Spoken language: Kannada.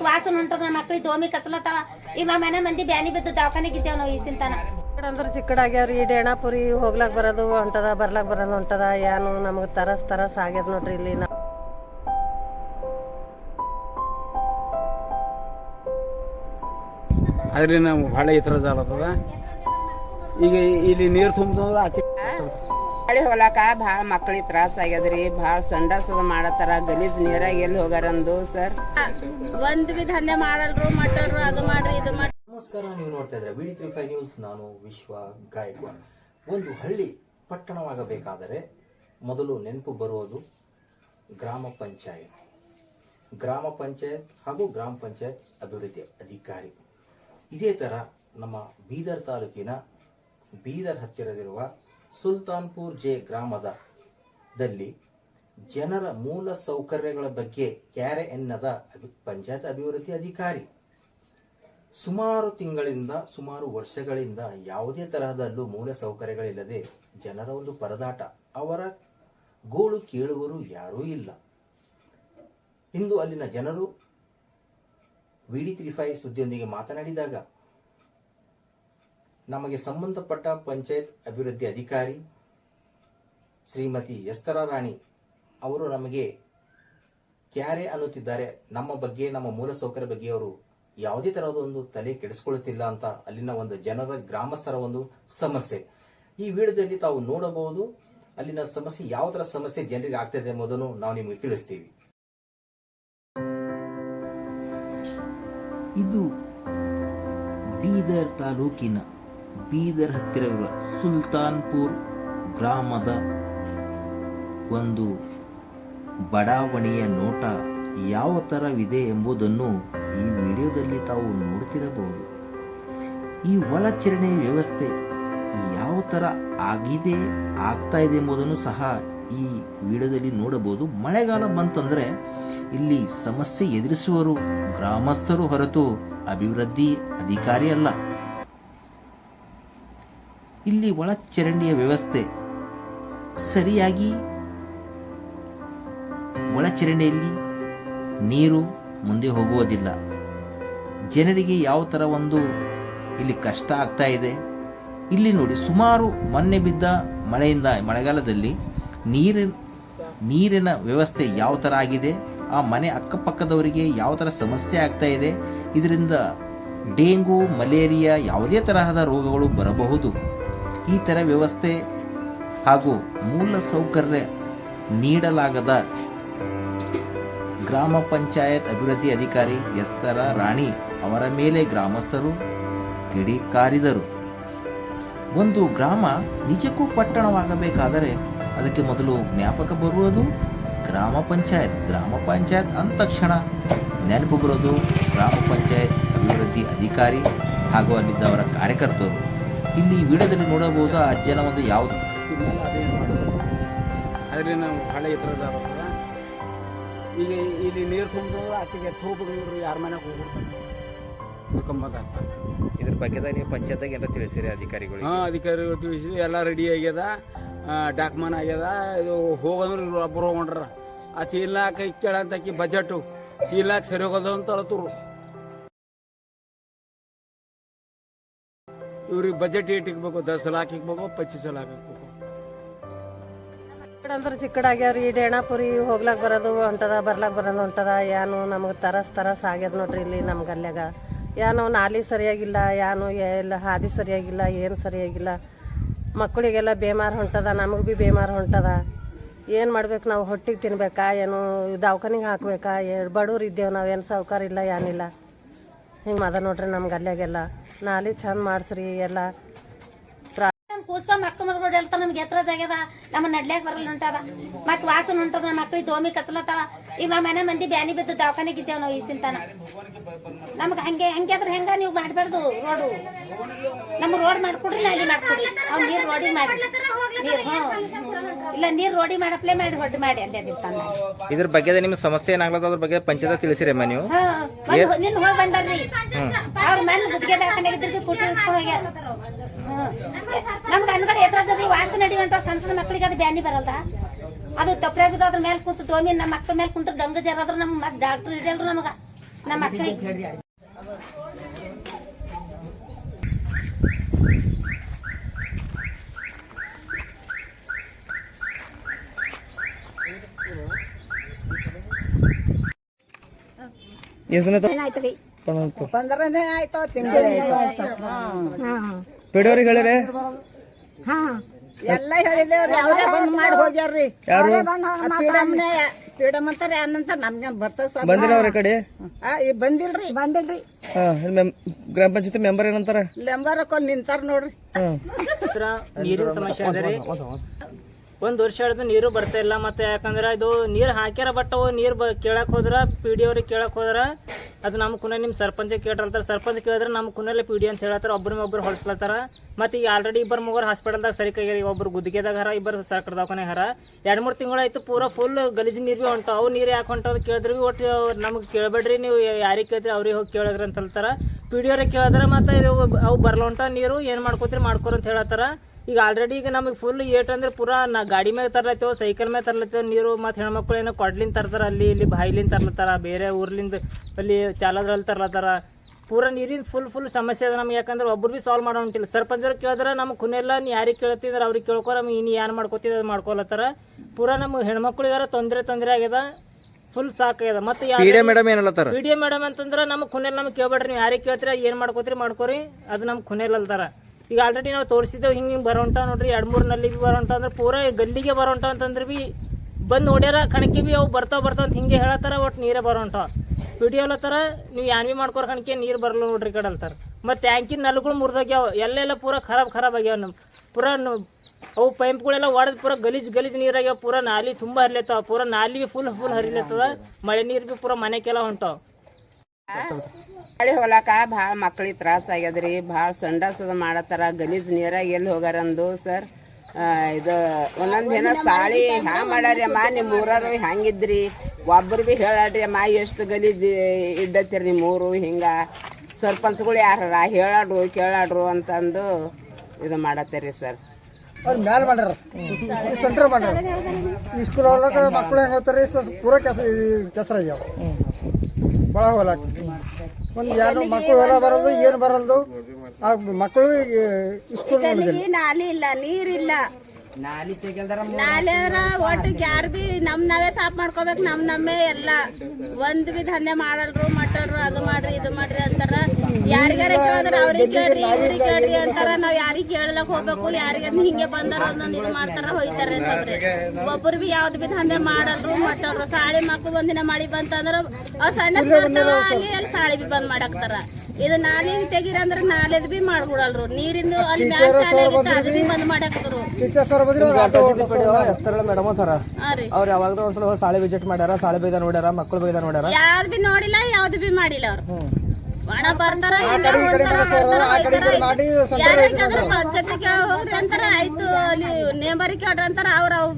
ಮತ್ ವಾಸನ ಹೊಂಟದ ನಮ್ಮ ಮಕ್ಳಿಗೆ ದೋಮಿ ಕತ್ಲತ್ತಾವ ಈಗ ನಮ್ಮ ಮನೆ ಮಂದಿ ಬ್ಯಾನಿ ಬಿದ್ದು ದವಾಖಾನೆಗೆ ಇದ್ದೇವ್ ನಾವು ಈ ಸಿಂತಾನ ಅಂದ್ರೆ ಚಿಕ್ಕಡಾಗ್ಯಾವ್ರಿ ಈ ಡೇಣಾಪುರಿ ಹೋಗ್ಲಾಕ್ ಬರೋದು ಹೊಂಟದ ಬರ್ಲಾಕ್ ಬರೋದು ಹೊಂಟದ ಏನು ನಮಗೆ ತರಸ್ ತರಸ್ ಆಗ್ಯದ ನೋಡ್ರಿ ಇಲ್ಲಿ ನಾವು ಆದ್ರೆ ನಾವು ಭಾಳ ಥರ ಜಾಲತ್ತದ ಈಗ ಇಲ್ಲಿ ನೀರು ತುಂಬಿದ್ರೆ ಆಚೆ ಗಾಡಿ ಹೋಲಾಕ ಭಾಳ ಮಕ್ಳಿಗೆ ತ್ರಾಸ ಆಗ್ಯದ್ರಿ ಭಾಳ ಸಂಡಾಸದ ಮಾಡತ್ತಾರ ಗಲೀಜ್ ನೀರಾಗ ಎಲ್ಲಿ ಹೋಗಾರಂದು ಸರ್? ಒಂದ್ ಬಿ ದಂಧೆ ಮಾಡಲ್ರು ಮಟರು ಅದು ಮಾಡ್ರಿ ಇದು ಮಾಡ್ರಿ. ನಮಸ್ಕಾರ ನೀವು ನೋಡ್ತಾ ಇದ್ರೆ ವಿಡಿ ತ್ರೀ ಫೈವ್ ನ್ಯೂಸ್. ನಾನು ವಿಶ್ವ ಗಾಯಕ್ವಾಡ್ ಒಂದು ಹಳ್ಳಿ ಪಟ್ಟಣವಾಗಬೇಕಾದರೆ ಮೊದಲು ನೆನಪು ಬರುವುದು ಗ್ರಾಮ ಪಂಚಾಯತ್. ಗ್ರಾಮ ಪಂಚಾಯತ್ ಹಾಗೂ ಗ್ರಾಮ ಪಂಚಾಯತ್ ಅಭಿವೃದ್ಧಿ ಅಧಿಕಾರಿ. ಇದೇ ಥರ ನಮ್ಮ ಬೀದರ್ ತಾಲೂಕಿನ ಬೀದರ್ ಹತ್ತಿರವಿರುವ ಸುಲ್ತಾನ್ಪುರ್ ಜೆ ಗ್ರಾಮದ ದಲ್ಲಿ ಜನರ ಮೂಲ ಸೌಕರ್ಯಗಳ ಬಗ್ಗೆ ಕ್ಯಾರೆ ಎನ್ನದ ಪಂಚಾಯತ್ ಅಭಿವೃದ್ಧಿ ಅಧಿಕಾರಿ. ಸುಮಾರು ತಿಂಗಳಿಂದ, ಸುಮಾರು ವರ್ಷಗಳಿಂದ ಯಾವುದೇ ತರಹದಲ್ಲೂ ಮೂಲ ಸೌಕರ್ಯಗಳಿಲ್ಲದೆ ಜನರ ಒಂದು ಪರದಾಟ. ಅವರ ಗೋಳು ಕೇಳುವರು ಯಾರೂ ಇಲ್ಲ. ಇಂದು ಅಲ್ಲಿನ ಜನರು ವಿಡಿ ತ್ರೀ ಫೈವ್ ಸುದ್ದಿಯೊಂದಿಗೆ ಮಾತನಾಡಿದಾಗ ನಮಗೆ ಸಂಬಂಧಪಟ್ಟ ಪಂಚಾಯತ್ ಅಭಿವೃದ್ಧಿ ಅಧಿಕಾರಿ ಶ್ರೀಮತಿ ಎಸ್ತರ ರಾಣಿ ಅವರು ನಮಗೆ ಕ್ಯಾರೆ ಅನ್ನುತ್ತಿದ್ದಾರೆ. ನಮ್ಮ ಬಗ್ಗೆ, ನಮ್ಮ ಮೂಲಸೌಕರ್ಯ ಬಗ್ಗೆ ಅವರು ಯಾವುದೇ ತರಹದ ಒಂದು ತಲೆ ಕೆಡಿಸಿಕೊಳ್ಳುತ್ತಿಲ್ಲ ಅಂತ ಅಲ್ಲಿನ ಒಂದು ಜನರ ಗ್ರಾಮಸ್ಥರ ಒಂದು ಸಮಸ್ಯೆ. ಈ ವಿಡಿಯೋದಲ್ಲಿ ತಾವು ನೋಡಬಹುದು ಅಲ್ಲಿನ ಸಮಸ್ಯೆ, ಯಾವ ತರ ಸಮಸ್ಯೆ ಜನರಿಗೆ ಆಗ್ತದೆ ಎಂಬುದನ್ನು ನಾವು ನಿಮಗೆ ತಿಳಿಸ್ತೀವಿ. ಇದು ಬೀದರ್ ತಾಲೂಕಿನ ಬೀದರ್ ಹತ್ತಿರವಿರುವ ಸುಲ್ತಾನ್ಪುರ್ ಗ್ರಾಮದ ಒಂದು ಬಡಾವಣೆಯ ನೋಟ ಯಾವ ಥರವಿದೆ ಎಂಬುದನ್ನು ಈ ವಿಡಿಯೋದಲ್ಲಿ ತಾವು ನೋಡುತ್ತಿರಬಹುದು ಈ ಒಳಚರಣೆ ವ್ಯವಸ್ಥೆ ಯಾವ ಥರ ಆಗಿದೆ, ಆಗ್ತಾ ಇದೆ ಎಂಬುದನ್ನು ಸಹ ಈ ವಿಡಿಯೋದಲ್ಲಿ ನೋಡಬಹುದು. ಮಳೆಗಾಲ ಬಂತಂದ್ರೆ ಇಲ್ಲಿ ಸಮಸ್ಯೆ ಎದುರಿಸುವರು ಗ್ರಾಮಸ್ಥರು ಹೊರತು ಅಭಿವೃದ್ಧಿ ಅಧಿಕಾರಿ ಅಲ್ಲ. ಇಲ್ಲಿ ಒಳಚರಂಡಿಯ ವ್ಯವಸ್ಥೆ. ಸರಿಯಾಗಿ ಒಳಚರಂಡಿಯಲ್ಲಿ ನೀರು ಮುಂದೆ ಹೋಗುವುದಿಲ್ಲ. ಜನರಿಗೆ ಯಾವ ಥರ ಒಂದು ಇಲ್ಲಿ ಕಷ್ಟ ಆಗ್ತಾ ಇದೆ. ಇಲ್ಲಿ ನೋಡಿ, ಸುಮಾರು ಮೊನ್ನೆ ಬಿದ್ದ ಮಳೆಯಿಂದ, ಮಳೆಗಾಲದಲ್ಲಿ ನೀರಿನ ನೀರಿನ ವ್ಯವಸ್ಥೆ ಯಾವ ಥರ ಆಗಿದೆ, ಆ ಮನೆ ಅಕ್ಕಪಕ್ಕದವರಿಗೆ ಯಾವ ಥರ ಸಮಸ್ಯೆ ಆಗ್ತಾ ಇದೆ, ಇದರಿಂದ ಡೆಂಗು, ಮಲೇರಿಯಾ ಯಾವುದೇ ತರಹದ ರೋಗಗಳು ಬರಬಹುದು. ಈ ಥರ ವ್ಯವಸ್ಥೆ ಹಾಗೂ ಮೂಲ ಸೌಕರ್ಯ ನೀಡಲಾಗದ ಗ್ರಾಮ ಪಂಚಾಯತ್ ಅಭಿವೃದ್ಧಿ ಅಧಿಕಾರಿ ಎಸ್ತರ ರಾಣಿ ಅವರ ಮೇಲೆ ಗ್ರಾಮಸ್ಥರು, ಕಿಡಿಕಾರಿದರು. ಒಂದು ಗ್ರಾಮ ನಿಜಕ್ಕೂ ಪಟ್ಟಣವಾಗಬೇಕಾದರೆ ಅದಕ್ಕೆ ಮೊದಲು ಜ್ಞಾಪಕ ಬರುವುದು ಗ್ರಾಮ ಪಂಚಾಯತ್ ಗ್ರಾಮ ಪಂಚಾಯತ್ ಅಂದ ತಕ್ಷಣ ನೆನಪು ಬರೋದು ಗ್ರಾಮ ಪಂಚಾಯತ್ ಅಭಿವೃದ್ಧಿ ಅಧಿಕಾರಿ ಹಾಗೂ ಅಲ್ಲಿದ್ದವರ ಕಾರ್ಯಕರ್ತರು. ಇಲ್ಲಿ ವಿಡಿಯೋದಲ್ಲಿ ನೋಡಬಹುದು ಆ ಜನ ಒಂದು ಯಾವುದು? ಇದನ್ನೆಲ್ಲ ಅದೇ ಮಾಡೋದು. ಅದ್ರಲ್ಲಿ ನಾವು ಹಳೆ ಇದ್ರದ ಈಗ ಇಲ್ಲಿ ನೀರು ತುಂಬಿದ್ರು ಆಚೆಗೆ ಹೋಗ್ಬೇಕು ನೀರು ಯಾರ ಮನೆಗೆ ಹೋಗ್ಬಿಡ್ತಾರೆ ಕಂಬದಾಗ್ತದೆ ಇದ್ರ ಬಗ್ಗೆ ನೀವು ಪಂಚಾಯತ್ಗೆ ಎಲ್ಲ ತಿಳಿಸಿರಿ ಅಧಿಕಾರಿಗಳು ಹಾಂ ಅಧಿಕಾರಿಗಳು ತಿಳಿಸಿ ಎಲ್ಲ ರೆಡಿ ಆಗ್ಯದ. ಡಾಕ್ಯುಮೆಂಟ್ ಆಗ್ಯದ. ಇದು ಹೋಗಂದ್ರೆ ಇವ್ರು ಒಬ್ಬರು ಹೋಗೊಂಡ್ರ ಆ ತೀರ್ಲಾಕ ಕೇಳಂತಕಿ ಬಜೆಟು ತೀರ್ಲಾಕ ಸರಿ ಹೋಗೋದು ಅಂತ ಅಳತರು. ಇವ್ರಿಗೆ ಬಜೆಟ್ ಏಟ್ ಇಕ್ಬೇಕು, ದಸ್ ಲಾಕ್ ಇಕ್ಬೇಕು, ಪಚ್ಚಿಸ ಲಾಕ್ ಇಕ್ಬೇಕು. ಅಂದ್ರೆ ಚಿಕ್ಕಡಾಗ್ಯಾವ್ರಿ ಈ ಡೇಣಾಪುರಿ ಹೋಗ್ಲಾಕ್ ಬರೋದು ಹೊಂಟದ ಬರ್ಲಾಕ್ ಬರೋದು ಹೊಂಟದ ಏನು ನಮಗೆ ತರಸ್ ತರಸ್ ಆಗ್ಯದ ನೋಡ್ರಿ ಇಲ್ಲಿ ನಮ್ಮ ಗಲ್ಯಾಗ. ಏನು ನಾಲಿ ಸರಿಯಾಗಿಲ್ಲ ಏನು ಎಲ್ಲ ಹಾದಿ ಸರಿಯಾಗಿಲ್ಲ, ಏನು ಸರಿಯಾಗಿಲ್ಲ. ಮಕ್ಕಳಿಗೆಲ್ಲ ಬೇಮಾರ್ ಹೊಂಟದ, ನಮಗೆ ಭೀ ಬೇಮಾರ್ ಹೊಂಟದ. ಏನು ಮಾಡ್ಬೇಕು ನಾವು ಹೊಟ್ಟಿಗೆ ತಿನ್ಬೇಕಾ, ಏನು ದವಾಖಾನಿಗೆ ಹಾಕ್ಬೇಕಾ ಬಡವ್ರು ಇದ್ದೇವೆ ನಾವು, ಏನು ಸಾವ್ಕಾರ ಇಲ್ಲ ಏನಿಲ್ಲ ಹಿಂಗೆ ಮದ ನೋಡ್ರಿ ನಮ್ಮ ಗಲ್ಯಾಗೆಲ್ಲ ನಾಲಿ ಚಂದ ಮಾಡಿಸ್ರಿ ಎಲ್ಲ. ಕೂಸ್ಕ ಮಕ್ಕಳು ಮರ್ಗೋಡ್ ಹೇಳ್ತಾ ನಮ್ಗೆ ಎತ್ತರ ಜಾಗ್ಯದ ನಮ್ಮ ನಡ್ಲ್ಯಾಕ ಬರಲ್ಲ ಹೊಂಟದ ಮತ್ ವಾಸನ ಹೊಂಟದ ನಮ್ಮ ಮಕ್ಳಿಗೆ ದೋಮಿ ಕತ್ಲತ್ತಾವ. ಈಗ ನಮ್ಮ ಮನೆ ಮಂದಿ ಬ್ಯಾನಿ ಬಿದ್ದು ದವಾಖಾನೆಗೆ ಇದ್ದೇವ್ ನಾವು ಈ ಸಿಂತಾನ ನಮ್ಗೆ ಹಂಗೆ ಹಂಗೆ ಆದ್ರೆ ಹೆಂಗ ನೀವು ಮಾಡ್ಬಾರ್ದು ರೋಡು? ನಮ್ಗೆ ರೋಡ್ ಮಾಡ್ಕೊಡ್ರಿ ನಾಲಿ ಮಾಡ್ಕೊಡ್ರಿ. ಅವ್ನು ನೀರು ರೋಡಿ ಮಾಡಿ ನೀರು ಹ್ಞೂ ಇಲ್ಲ ನೀರು ರೋಡಿ ಮಾಡಪ್ಲೇ ಮಾಡಿ ಹೊಡ್ ಮಾಡಿ ಅಲ್ಲೇ ಅದಿರ್ತಾನ ಇದ್ರ ಬಗ್ಗೆ ನಿಮ್ ಸಮಸ್ಯೆ ಏನಾಗ್ಲದ ಅದ್ರ ಬಗ್ಗೆ ಪಂಚಾಯತ್ ತಿಳಿಸಿರಮ್ಮ ನೀವು. ಹಾ ನಿನ್ನ ಹೋಗಿ ಬಂದಾರ್ರಿ ಅವ್ರ ಮನೆ ಗುದ್ಗೆ ದವಾಖಾನೆಗೆ ಇದ್ರಿಗೆ ಪುಟ್ಟಿ ಇಳಿಸ್ಕೊಂಡು ಹೋಗ್ಯಾರ. ನಮ್ಗೆ ಅನ್ಗಡೆ ಎದ್ರದ್ರಿ ವಾಸ ನಡಿ ಹೊಂಟ ಸಣ್ಣ ಸಣ್ಣ ಮಕ್ಳಿಗೆ ಅದು ಬ್ಯಾನಿ ಬರಲ್ದ? ಅದು ತಪ್ಪರಾಗಿದ್ದು ಅದ್ರ ಮೇಲೆ ಕುಂತು ದೋಮಿ ನಮ್ಮ ಮಕ್ಳ ಮೇಲೆ ಕುಂತು ಡಂಗ ಜರಾದ್ರು ನಮ್ಮ ಮತ್ತೆ ಡಾಕ್ಟರ್ ಇಡಲ್ರು ನಮಗ. ನಮ್ಮ ಮಕ್ಕಳಿಗೆ ಆಯ್ತು ಪಿಡಿಯವ್ರಿಗೆ ಹೇಳಿರಿ ಎಲ್ಲ ಹೇಳಿದೇವ್ರಿ ಅವರೇ ಬಂದ್ ಮಾಡಿ ಹೋಗ್ಯಾರ್ರಿ. ಯಾರು? ಪೀಡಮ್ನೆ ಪೀಡಮ್ ಅಂತಾರೆ ಅನ್ನಂತ ನಮ್ಗೆ ಬರ್ತದ ಸರ್ ಬಂದಿಲ್ಲ ಅವ್ರ ಕಡೆ? ಆ, ಈ ಬಂದಿಲ್ರಿ. ಬಂದಿಲ್ರಿ. ಹಾ ಇಲ್ಲಿ ಮೆಂ- ಗ್ರಾಮ ಪಂಚಾಯತಿ ಮೆಂಬರ್ ಏನಂತಾರ? ಮೆಂಬರ್ ಹಾಕೊಂಡ್ ನಿಂತಾರ ನೋಡ್ರಿ. ನೀರಿನ ಸಮಸ್ಯೆ ಅದ ರೀ ಒಂದ್ ವರ್ಷ ಹಿಡಿದು ನೀರು ಬರ್ತಾ ಇಲ್ಲ ಮತ್ತೆ ಯಾಕಂದ್ರೆ ಇದು ನೀರು ಹಾಕ್ಯಾರ ಬಟ್ ಅವು ನೀರು ಬ- ಕೇಳಕ್ ಹೋದ್ರ ಪಿ ಡಿ ಅವ್ರಿಗೆ ಕೇಳಕ್ ಹೋದ್ರ, ಅದು ನಮ್ಮ ಕುನ ನಿಮ್ಮ ಸರ್ಪಂಚ ಕೇಳಿರ್ತಾರ ಸರ್ಪಂಚ ಕೇಳಿದ್ರೆ ನಮ್ ಕುನಲ್ಲಿ ಪಿ ಡಿ ಅಂತ ಹೇಳತ್ತಾರ ಒಬ್ಬರ ಒಬ್ಬರು ಹೊಡ್ಸ್ಲತ್ತಾರ. ಮತ್ತೆ ಈಗ ಆಲ್ರೆಡಿ ಇಬ್ಬರು ಮೂವರು ಹಾಸ್ಪಿಟಲ್ದಾಗ ಸರಿ ಕೈಯಾರಿ ಒಬ್ರು ಗುದ್ಗೆದಾಗ ಹರ, ಇಬ್ಬರು ಸರ್ಕಾರ ದವಾಖಾನೆ ಹರ. ಎರಡ್ ಮೂರ್ ತಿಂಗಳಾಯ್ತು ಪೂರಾ ಫುಲ್ ಗಲೀಜು ನೀರ್ ಭೀ ಹೊಂಟಾವ. ಅವು ನೀರು ಯಾಕೆ ಹೊಂಟಾವ ಕೇಳಿದ್ರೆ ಭೀ ಒಟ್ಟು ನಮ್ಗೆ ಕೇಳಬೇಡ್ರಿ, ನೀವು ಯಾರಿಗೆ ಕೇಳಿದ್ರಿ ಅವ್ರಿಗೆ ಹೋಗಿ ಕೇಳಿದ್ರೆ ಅಂತ ಹೇಳ್ತಾರ. ಪಿ ಡಿ ಅವ್ರಿಗೆ ಕೇಳಿದ್ರೆ ಮತ್ತೆ ಅವು ಬರ್ಲ ನೀರು ಏನು ಮಾಡ್ಕೋತೀರಿ ಮಾಡ್ಕೋರಿ ಅಂತ ಹೇಳತ್ತಾರ. ಈಗ ಆಲ್ರೆಡಿ ಈಗ ನಮಗೆ ಫುಲ್ ಏಟ್ ಅಂದ್ರೆ ಪೂರಾ ನಾ ಗಾಡಿ ಮ್ಯಾಗ ತರ್ಲತ್ತೇವೆ ಸೈಕಲ್ ಮ್ಯಾಗ ತರ್ಲತ್ತೇವೆ ನೀರು ಮತ್ತು ಹೆಣ್ಮಕ್ಳು ಏನೋ ಕೊಡ್ಲಿಂದ ತರ್ತಾರ ಅಲ್ಲಿ ಇಲ್ಲಿ ಬಾಯಿಲಿಂದ ತರ್ಲತ್ತಾರ ಬೇರೆ ಊರ್ಲಿಂದ ಅಲ್ಲಿ ಚಾಲದ್ರಲ್ಲಿ ತರ್ಲತ್ತಾರ. ಪೂರಾ ನೀರಿನ ಫುಲ್ ಫುಲ್ ಸಮಸ್ಯೆ ಅದ ನಮ್ಗೆ ಯಾಕಂದ್ರೆ ಒಬ್ರು ಬಿ ಸಾಲ್ವ್ ಮಾಡೋ ಹೊಂಟಿಲ್ಲ ಸರ್ಪಂಚರ್ ಕೇಳಿದ್ರೆ ನಮ್ಗೆ ಕುನೆಲ್ಲ ನೀ ಯಾರಿಗೆ ಕೇಳ್ತಿದ್ರೆ ಅವ್ರಿಗೆ ಕೇಳ್ಕೊ ನಮ್ಗೆ ಇನ್ನು ಏನು ಮಾಡ್ಕೋತಿದ್ ಅದು ಮಾಡ್ಕೊಲತ್ತಾರ. ಪೂರಾ ನಮ್ಮ ಹೆಣ್ಮಕ್ಳಿಗಾರ ತೊಂದರೆ ತೊಂದರೆ ಆಗ್ಯದ ಫುಲ್ ಸಾಕಾಗ್ಯದ. ಮತ್ತೆ ಪಿಡಿಎ ಮೇಡಮ್ ಏನಲ್ಲತ್ತಾರ ವಿಡಿಯೋ ಮೇಡಮ್ ಅಂತಂದ್ರೆ ನಮ್ಗೆ ಖುನೇಲ್ ನಮ್ಗೆ ಕೇಳ್ಬೇಡ್ರಿ ನೀವು ಯಾರಿಗೆ ಕೇಳ್ತೀರಾ ಏನು ಮಾಡ್ಕೋತೀರಿ ಮಾಡ್ಕೋರಿ ಅದು ನಮ್ಗೆ ಖುನೆಲ್ಲ ಅಲ್ತಾರ. ಈಗ ಆಲ್ರೆಡಿ ನಾವು ತೋರಿಸಿದ್ದೇವೆ, ಹಿಂಗೆ ಹಿಂಗೆ ಬರೋಂಟ ನೋಡ್ರಿ, ಎರಡು ಮೂರು ನಲ್ಲಿ ಬರೋಂಟ ಅಂದ್ರೆ ಪೂರಾ ಗಲ್ಲಿಗೆ ಬರೋಂಟ ಅಂತಂದ್ರೆ ಬಿ ಬಂದು ನೋಡ್ಯಾರ ಕಣಕ್ಕೆ ಬಿ ಅವು ಬರ್ತಾವ ಬರ್ತಾವ ಅಂತ ಹಿಂಗೆ ಹೇಳತ್ತಾರ ಒಟ್ಟು ನೀರೇ ಬರೋಂಟ ವಿಡಿಯೋ ಅಲ್ಲತ್ತಾರ ನೀವು ಯಾನ್ ಬಿ ಮಾಡ್ಕೋರ್ ಕಣಕ್ಕೆ ನೀರು ಬರಲ್ಲ ನೋಡ್ರಿ ಕಡೆ ಅಂತಾರೆ. ಮತ್ತು ಟ್ಯಾಂಕಿನ ನಲ್ಗಳು ಮುರಿದೋಗ್ಯಾವ, ಎಲ್ಲೆಲ್ಲ ಪೂರ ಖರಾಬ್ ಖರಾಬ್ ಆಗ್ಯಾವ ನಮ್ಮ ಪೂರ ಅವು ಪೈಂಪ್ಗಳೆಲ್ಲ ಒಡೆದ್ ಪೂರ ಗಲೀಜ್ ಗಲೀಜ್ ನೀರಾಗ್ಯಾವ, ಪೂರ ನಾಲಿ ತುಂಬಾ ಹರಿಲತ್ತಾವ, ಪೂರ ನಾಲಿ ಬಿ ಫುಲ್ ಫುಲ್ ಹರಿಲತ್ತದ, ಮಳೆ ನೀರು ಬಿ ಪೂರ ಮನೆಗೆಲ್ಲ ಹೊಂಟಾವ. ಗಾಳಿ ಹೊಲಕ ಭಾಳ ಮಕ್ಳಿಗೆ ತ್ರಾಸ ಆಗ್ಯದ್ರಿ, ಭಾಳ ಸಂಡಾಸದ ಮಾಡತ್ತಾರ, ಗಲೀಜ್ ನೀರಾಗ ಎಲ್ಲಿ ಹೋಗಾರಂದು ಸರ್. ಇದು ಒಂದೊಂದ್ ದಿನ ಸಾಳಿ ಹ್ಯಾ ಮಾಡಾರಿ ಅಮ್ಮ, ನಿಮ್ ಊರವ್ರು ಹ್ಯಾಂಗಿದ್ರಿ ಒಬ್ರು ಬಿ ಹೇಳಾಡ್ರಿ ಅಮ್ಮ, ಎಷ್ಟು ಗಲೀಜ್ ಇಡ್ಡತ್ತೀರಿ ನಿಮ್ ಊರು, ಹಿಂಗ. ಸರ್ಪಂಚ್ಗಳು ಯಾರ ಹೇಳಾಡ್ರು, ಕೇಳಾಡ್ರು ಅಂತಂದು ಇದು ಮಾಡತ್ತೀರಿ ಸರ್. ಅವ್ರ ಮ್ಯಾಲ ಮಾಡ್ಯಾರ. ಸೆಂಟರ್ ಈ ಸ್ಕೂಲ್ ಮಕ್ಕಳು ಹೆಂಗ್ ಹೋಗ್ತಾರ ಪೂರ ಕೆಸ ಕೆಸರ ಭಾಳ ಹೋಗ್ಲಾಕ ಒಂದು ಯಾರು ಮಕ್ಕಳು ಹೊಲ ಬರಲ್ದು ಏನು ಬರಲ್ದು ಆ ಮಕ್ಕಳು ಸ್ಕೂಲ್ ನಾಲಿ ಇಲ್ಲ ನೀರಿಲ್ಲ. ನಾಲೆ ಒಟ್ಟು ಯಾರ ಬಿ ನಮ್ ನಾವೇ ಸಾಫ್ ಮಾಡ್ಕೋಬೇಕು ನಮ್ ನಮ್ಮೇ ಎಲ್ಲ. ಒಂದ್ ಬಿ ದಂಧೆ ಮಾಡಲ್ರು ಮಟ್ಟರು ಅದು ಮಾಡ್ರಿ ಇದು ಮಾಡ್ರಿ ಅಂತಾರ. ಯಾರಿಗಾರ ಕೇಳಿದ್ರ ಅವ್ರಿಗೆ ಕೇಳ್ರಿ ಇವ್ರಿಗೆ ಕೇಳ್ರಿ ಅಂತಾರ. ನಾವ್ ಯಾರಿಗ್ ಕೇಳಲಕ್ ಹೋಗ್ಬೇಕು ಯಾರಿಗ ಹಿಂಗೆ ಬಂದಾರ ಒಂದೊಂದ್ ಇದು ಮಾಡ್ತಾರ ಹೋಯ್ತಾರ ಅಂತಂದ್ರೆ. ಒಬ್ಬರು ಬಿ ಯಾವ್ದು ಬಿ ದಂಧೆ ಮಾಡಲ್ರು ಮಟ್ಟರು. ಸಾಳಿ ಮಕ್ಳು ಒಂದಿನ ಮಳಿ ಬಂತಂದ್ರ ಅವ್ ಸಣ್ಣ ಅಲ್ಲಿ ಸಾಳಿ ಬಿ ಬಂದ್ ಮಾಡಾಕ್ತಾರ. ಇದು ನಾಲಿ ತೆಗೀರ ಅಂದ್ರ ನಾಲೆದ್ ಬಿ ಮಾಡ್ಬಿಡಲ್ರು. ನೀರಿಂದು ಅಲ್ಲಿ ಮ್ಯಾಲ್ ಬಂದ್ ಮಾಡಾಕ್ತಾರು. ಮೇಡಮ್ ಅವ್ರು? ಯಾವಾಗಲೂ ಒಂದ್ಸಲ ಹೋಗಿ ಸಾಳೆ ವಿಸಿಟ್ ಮಾಡ್ಯಾರ ಸಾಳೆ ಬೈದ ನೋಡ್ಯಾರ ಮಕ್ಕಳು ಬೈದ ನೋಡ್ಯಾರ? ಯಾವ್ದು ಬಿ ನೋಡಿಲ್ಲ ಯಾವ್ದು ಬಿ ಮಾಡಿಲ್ಲ ಅವ್ರು. ಹಣ ಬರ್ತಾರ ಪಂಚಾಯತಿ ಕೇಳ ಹೋಗ್ರಿ ಅಂತಾರ ಆಯ್ತು ಅಲ್ಲಿ ನೇಂಬರಿ ಕೇಳ್ರಿ ಅಂತಾರ ಅವ್ರ ಅವ್ರ